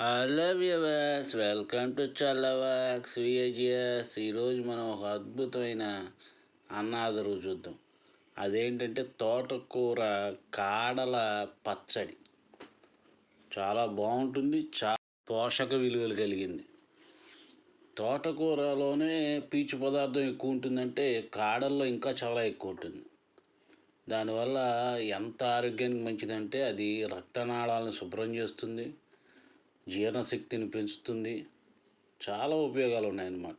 Hello viewers welcome to చల్లవాక్స్ VAGS. ఈరోజు మనం ఒక అద్భుతమైన అన్నాదరు చూద్దాం. అదేంటంటే తోటకూర కాడల పచ్చడి. చాలా బాగుంటుంది చాలా పోషక విలువలు కలిగింది. తోటకూరలోనే పీచు పదార్థం ఎక్కువ ఉంటుందంటే కాడల్లో ఇంకా చాలా ఎక్కువ ఉంటుంది. దానివల్ల ఎంత ఆరోగ్యానికి మంచిదంటే అది రక్తనాళాలను శుభ్రం చేస్తుంది జీర్ణశక్తిని పెంచుతుంది. చాలా ఉపయోగాలు ఉన్నాయన్నమాట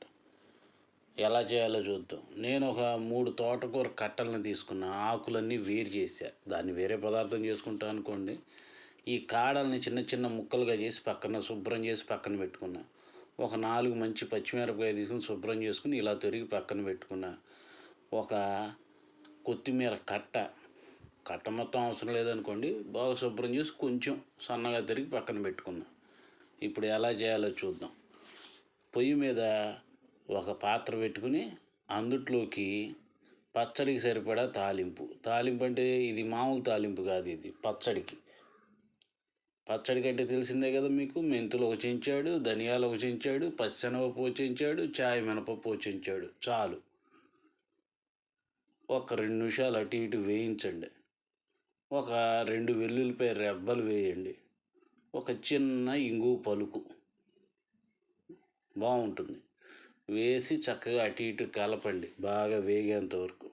ఎలా చేయాలో చూద్దాం. నేను ఒక మూడు తోటకూర కట్టలను తీసుకున్న. ఆకులన్నీ వేరు చేసా దాన్ని వేరే పదార్థం చేసుకుంటా అనుకోండి. ఈ కాడల్ని చిన్న చిన్న ముక్కలుగా చేసి పక్కన శుభ్రం చేసి పక్కన పెట్టుకున్నా. ఒక నాలుగు మంచి పచ్చిమిరపకాయ తీసుకుని శుభ్రం చేసుకుని ఇలా తొరిగి పక్కన పెట్టుకున్నా. ఒక కొత్తిమీర కట్ట. కట్ట మొత్తం అవసరం లేదనుకోండి. బాగా శుభ్రం చేసి కొంచెం సన్నగా తిరిగి పక్కన పెట్టుకున్నా. ఇప్పుడు ఎలా చేయాలో చూద్దాం. పొయ్యి మీద ఒక పాత్ర పెట్టుకుని అందుట్లోకి పచ్చడికి సరిపడా తాలింపు. తాలింపు అంటే ఇది మామూలు తాలింపు కాదు ఇది పచ్చడికి. పచ్చడికి అంటే తెలిసిందే కదా మీకు మెంతులు ఒక చెంచాడు ధనియాలు ఒక చెంచాడు పచ్చెనగపప్పు ఒక చెంచాడు చాయ్ మినపప్పు ఒక చెంచాడు. చాలు. ఒక రెండు నిమిషాలు అటు ఇటు వేయించండి. ఒక రెండు వెల్లుల్లిపాయ రెబ్బలు వేయండి. ఒక చిన్న ఇంగు పలుకు. బాగుంటుంది వేసి చక్కగా అటు ఇటు కలపండి. బాగా వేగేంత వరకు.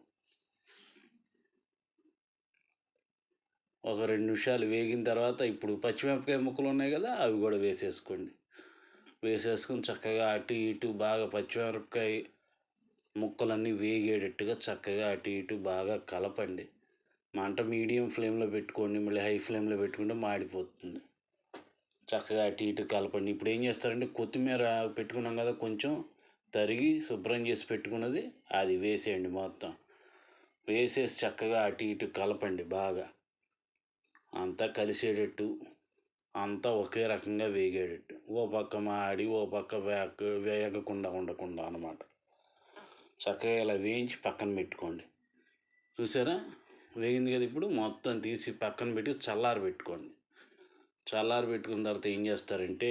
ఒక రెండు నిమిషాలు వేగిన తర్వాత ఇప్పుడు పచ్చిమిరపకాయ ముక్కలు ఉన్నాయి కదా అవి కూడా వేసేసుకోండి. వేసేసుకొని చక్కగా అటు ఇటు బాగా పచ్చిమిరపకాయ ముక్కలన్నీ వేగేటట్టుగా చక్కగా అటు ఇటు బాగా కలపండి. మంట మీడియం ఫ్లేమ్లో పెట్టుకోండి. మళ్ళీ హై ఫ్లేమ్లో పెట్టుకుంటే మాడిపోతుంది. చక్కగా అటు ఇటు కలపండి. ఇప్పుడు ఏం చేస్తారంటే కొత్తిమీర పెట్టుకున్నాం కదా కొంచెం తరిగి శుభ్రం చేసి పెట్టుకున్నది అది వేసేయండి మొత్తం. వేసేసి చక్కగా అటు ఇటు కలపండి బాగా. అంతా కలిసేటట్టు అంతా ఒకే రకంగా వేగేటట్టు. ఓ పక్క మాడి ఓ పక్క వేక వేగకుండా ఉండకుండా అనమాట చక్కగా ఇలా వేయించి పక్కన పెట్టుకోండి. చూసారా? వేగింది కదా ఇప్పుడు మొత్తం తీసి పక్కన పెట్టి చల్లారి పెట్టుకోండి చల్లారి పెట్టుకున్న తర్వాత ఏం చేస్తారంటే